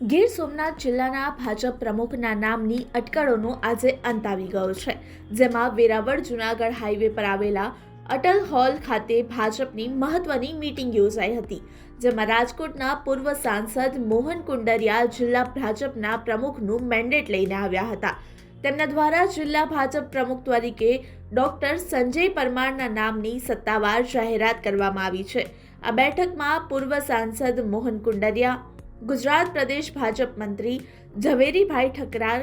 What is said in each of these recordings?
ગીર સોમનાથ જિલ્લાના ભાજપ પ્રમુખના નામની અટકળોનો આજે અંત આવી ગયો છે, જેમાં વેરાવળ, જુનાગઢ હાઈવે પર આવેલા અટલ હોલ ખાતે ભાજપની મહત્વની મીટિંગ યોજાઈ હતી, જેમાં રાજકોટના પૂર્વ સાંસદ મોહન કુંડરિયા જિલ્લા ભાજપના પ્રમુખનું મેન્ડેટ લઈને આવ્યા હતા. તેમના દ્વારા જિલ્લા ભાજપ પ્રમુખ તરીકે ડોક્ટર સંજય પરમારના નામની સત્તાવાર જાહેરાત કરવામાં આવી છે. આ બેઠકમાં પૂર્વ સાંસદ મોહન કુંડરિયા ગુજરાત પ્રદેશ ભાજપ મંત્રી ઝવેરીભાઈ ઠકરાર,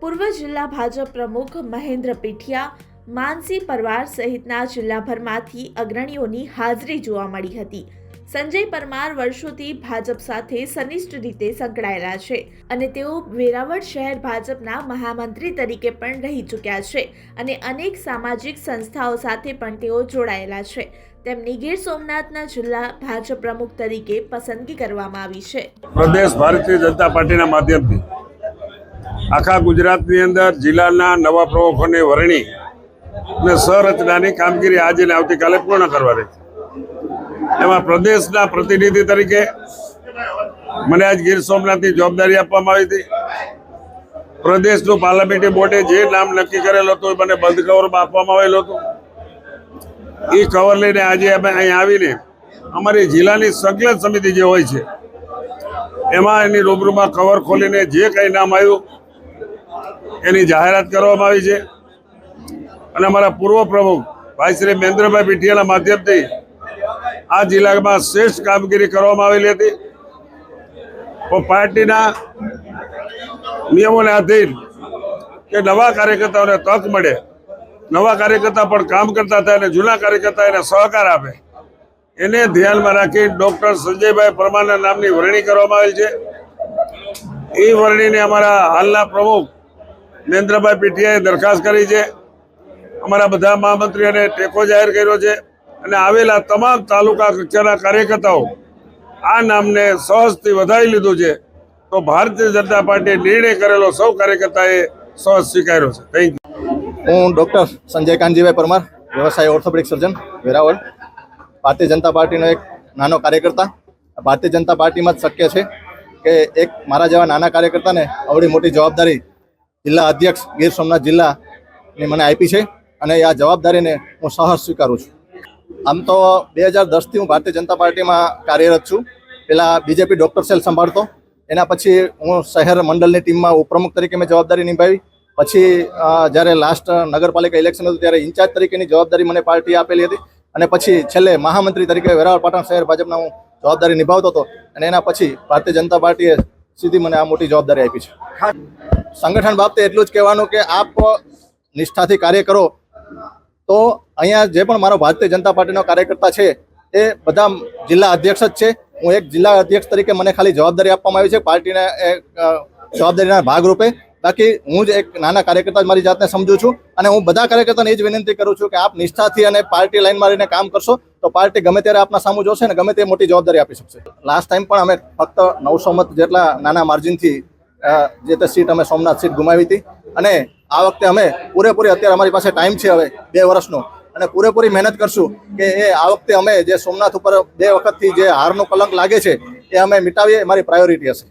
પૂર્વ જિલ્લા ભાજપ પ્રમુખ મહેન્દ્ર પીઠિયા, માનસી પરવાર સહિતના જિલ્લાભરમાંથી અગ્રણીઓની હાજરી જોવા મળી હતી. સંજય પરમાર વર્ષોથી ભાજપ સાથે સનિષ્ઠ રીતે સંકળાયેલા છે અને તેઓ વેરાવળ શહેર ભાજપના મહામંત્રી તરીકે પણ રહી ચૂક્યા છે અને અનેક સામાજિક સંસ્થાઓ સાથે પણ તેઓ જોડાયેલા છે. તેમની ગીર સોમનાથના જિલ્લા ભાજપ પ્રમુખ તરીકે પસંદગી કરવામાં આવી છે. પ્રદેશ ભારતીય જનતા પાર્ટીના માધ્યમથી આખા ગુજરાતની અંદર જિલ્લાના નવા પ્રમુખોને વરણી અને સંરચનાની કામગીરી આજે ને આવતીકાલે પૂર્ણ કરવાની છે. એમાં પ્રદેશના પ્રતિનિધિ તરીકે મને આજ ગીર સોમનાથની જવાબદારી આપવામાં આવી હતી. પ્રદેશનું પાર્લામેન્ટરી બોર્ડે જે નામ નક્કી કરેલું હતું એ મને બંધ કવરમાં આપવામાં આવેલું હતું. એ કવર લઈને આજે અમે અહીં આવીને અમારી જિલ્લાની સંકલન સમિતિ જે હોય છે, એમાં એની રૂબરૂમાં કવર ખોલીને જે કંઈ નામ આવ્યું એની જાહેરાત કરવામાં આવી છે. અને અમારા પૂર્વ પ્રમુખ ભાઈ શ્રી મહેન્દ્રભાઈ પીઠિયાના માધ્યમથી આ જિલ્લામાં શ્રેષ્ઠ કામગીરી કરવામાં આવેલી હતી. પાર્ટીના નિયમોને આધીન કે નવા કાર્યકર્તાઓને તક મળે, નવા કાર્યકર્તા પણ કામ કરતા થાય અને જૂના કાર્યકર્તા એને સહકાર આપે. એને ધ્યાનમાં રાખી ડૉક્ટર સંજયભાઈ પરમારના નામની વરણી કરવામાં આવેલ છે. એ વરણીને અમારા હાલના પ્રમુખ મહેન્દ્રભાઈ પીઠિયાએ દરખાસ્ત કરી છે. અમારા બધા મહામંત્રીઓને ટેકો જાહેર કર્યો છે. અને આવેલા તમામ તાલુકા કક્ષાના કાર્યકર્તાઓ આ નામને સહજથી વધાવી લીધું છે. તો ભારતીય જનતા પાર્ટીએ નિર્ણય કરેલો સૌ કાર્યકર્તાએ સહજ સ્વીકાર્યો છે. થેન્ક યુ હું ડૉક્ટર સંજય કાનજીભાઈ પરમાર, વ્યવસાય ઓર્થોપેડિક સર્જન, વેરાવળ. ભારતીય જનતા પાર્ટીનો એક નાનો કાર્યકર્તા. ભારતીય જનતા પાર્ટીમાં જ શક્ય છે કે એક મારા જેવા નાના કાર્યકર્તાને આવડી મોટી જવાબદારી જિલ્લા અધ્યક્ષ ગીર સોમનાથ જિલ્લાની મને આપી છે અને આ જવાબદારીને હું સહજ સ્વીકારું છું. આમ તો બે હજાર દસથી હું ભારતીય જનતા પાર્ટીમાં કાર્યરત છું. પહેલાં બીજેપી ડૉક્ટર સેલ સંભાળતો. એના પછી હું શહેર મંડળની ટીમમાં ઉપપ્રમુખ તરીકે મેં જવાબદારી નિભાવી. પછી જ્યારે લાસ્ટ નગરપાલિકા ઇલેક્શન હતું ત્યારે ઇન્ચાર્જ તરીકેની જવાબદારી મને પાર્ટી આપેલી હતી. અને પછી છેલ્લે મહામંત્રી તરીકે વેરાવળ પાટણ શહેર ભાજપના હું જવાબદારી નિભાવતો હતો. અને એના પછી ભારતીય જનતા પાર્ટીએ સીધી મને આ મોટી જવાબદારી આપી છે. સંગઠન બાબતે એટલું જ કહેવાનું કે આપ નિષ્ઠાથી કાર્ય કરો તો અહીંયા જે પણ મારો ભારતીય જનતા પાર્ટીનો કાર્યકર્તા છે, એ બધા જિલ્લા અધ્યક્ષ જ છે. હું એક જિલ્લા અધ્યક્ષ તરીકે મને ખાલી જવાબદારી આપવામાં આવી છે. પાર્ટીના જવાબદારીના ભાગરૂપે. બાકી હું જ એક નાના કાર્યકર્તા જ મારી જાતને સમજુ છું અને હું બધા કાર્યકર્તાને એ જ વિનંતી કરું છું કે આપ નિષ્ઠાથી અને પાર્ટી લાઈન મારીને કામ કરશો, તો પાર્ટી ગમે ત્યારે આપના સામુ જોશે ને ગમે તે મોટી જવાબદારી આપી શકશે. લાસ્ટ ટાઈમ પણ અમે ફક્ત નવસો મત જેટલા નાના માર્જિનથી જે તે સીટ અમે સોમનાથ સીટ ગુમાવી હતી. અને આ વખતે અમે પૂરેપૂરી, અત્યારે અમારી પાસે ટાઈમ છે હવે, બે વર્ષનો. અને પૂરેપૂરી મહેનત કરશું કે એ આ વખતે અમે જે સોમનાથ ઉપર બે વખતથી જે હારનો કલંક લાગે છે, એ અમે મિટાવીએ મારી પ્રાયોરિટી હશે.